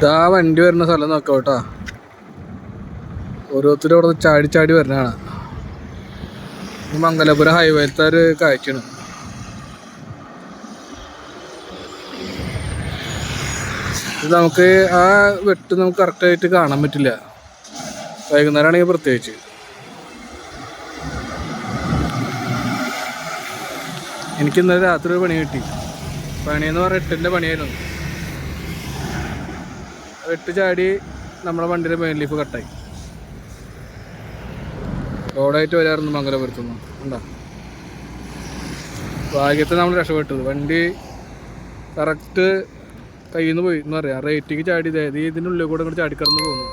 ഇതാ വണ്ടി വരുന്ന സ്ഥലം നോക്കാം കേട്ടോ. ഓരോരുത്തരും അവിടെ ചാടി ചാടി വരുന്നതാണ് മംഗലപുരം ഹൈവേത്തെ ഒരു കാഴ്ചയാണ്. നമുക്ക് ആ വെട്ട് നമുക്ക് കറക്റ്റായിട്ട് കാണാൻ പറ്റില്ല. വൈകുന്നേരം ആണെങ്കിൽ പ്രത്യേകിച്ച്. എനിക്ക് ഇന്നലെ രാത്രി ഒരു പണി കിട്ടി. പണിയെന്ന് പറഞ്ഞാൽ എട്ടിന്റെ പണിയായിരുന്നു. വെട്ട് ചാടി നമ്മുടെ വണ്ടിയുടെ മെയിൻ ലീഫ് കട്ടായി. റോഡായിട്ട് വരാറുണ്ട് മംഗലപുരത്തുനിന്ന് ഉണ്ടോ ഭാഗ്യത്തെ നമ്മൾ രക്ഷപ്പെട്ടത്. വണ്ടി കറക്റ്റ് കയ്യിൽ നിന്ന് പോയി. എന്ന് പറയാം. റേറ്റിക്ക് ചാടി അതായത് ഇതിന്റെ ഉള്ളിൽ കൂടെ ഇങ്ങോട്ട് ചാടിക്കടന്ന് പോകുന്നു.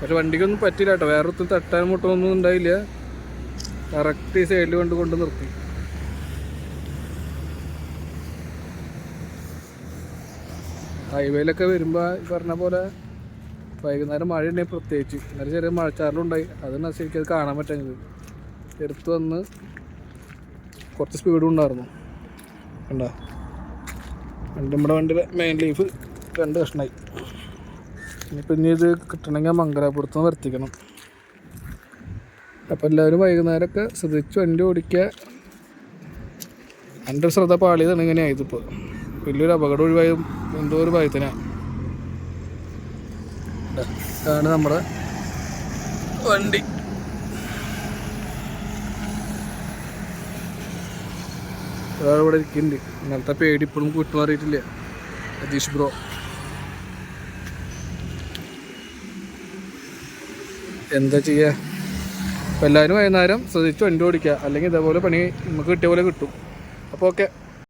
പക്ഷെ വണ്ടിക്കൊന്നും പറ്റില്ല കേട്ടോ. വേറെ ഒത്തും തട്ടാൻ മുട്ടൊന്നും ഉണ്ടായില്ല. കറക്റ്റ് സൈഡിൽ കൊണ്ട് കൊണ്ട് നിർത്തി. ഹൈവേയിലൊക്കെ വരുമ്പോൾ ഈ പറഞ്ഞ പോലെ വൈകുന്നേരം മഴ ഉണ്ടായി പ്രത്യേകിച്ച്. ഇന്നലെ ചെറിയ മഴച്ചാറിലുണ്ടായി. അതാണ് ശരിക്കും അത് കാണാൻ പറ്റുന്നത് എടുത്തു വന്ന് കുറച്ച് സ്പീഡും ഉണ്ടായിരുന്നു. കണ്ടോ? നമ്മുടെ വണ്ടിയുടെ മെയിൻ ലീഫ് രണ്ട് കഷ്ണമായി ഇനിയിപ്പോൾ ഇനി ഇത് കിട്ടണമെങ്കിൽ മംഗലാപുരത്ത് നിന്ന് വർത്തിക്കണം അപ്പോൾ എല്ലാവരും വൈകുന്നേരമൊക്കെ ശ്രദ്ധിച്ച് വണ്ടി ഓടിക്കുക. എന്റെ ശ്രദ്ധ പാളിയതാണ് ഇങ്ങനെ ഇപ്പോൾ വലിയൊരു അപകടം ഒഴിവായും എന്തോ ഒരു ഭയത്തിനാണ് ഇതാണ് നമ്മുടെ വണ്ടി. ഇവിടെ ഇരിക്കുന്നുണ്ട്. ഇങ്ങനത്തെ പേടി ഇപ്പോഴും വിട്ടുമാറിയിട്ടില്ല അതീഷ് ബ്രോ. എന്താ ചെയ്യുക അപ്പോൾ എല്ലാവരും വൈകുന്നേരം ശ്രദ്ധിച്ച് വണ്ടി ഓടിക്കുക. അല്ലെങ്കിൽ ഇതേപോലെ പണി നമുക്ക് കിട്ടിയ പോലെ കിട്ടും. അപ്പോൾ ഓക്കെ.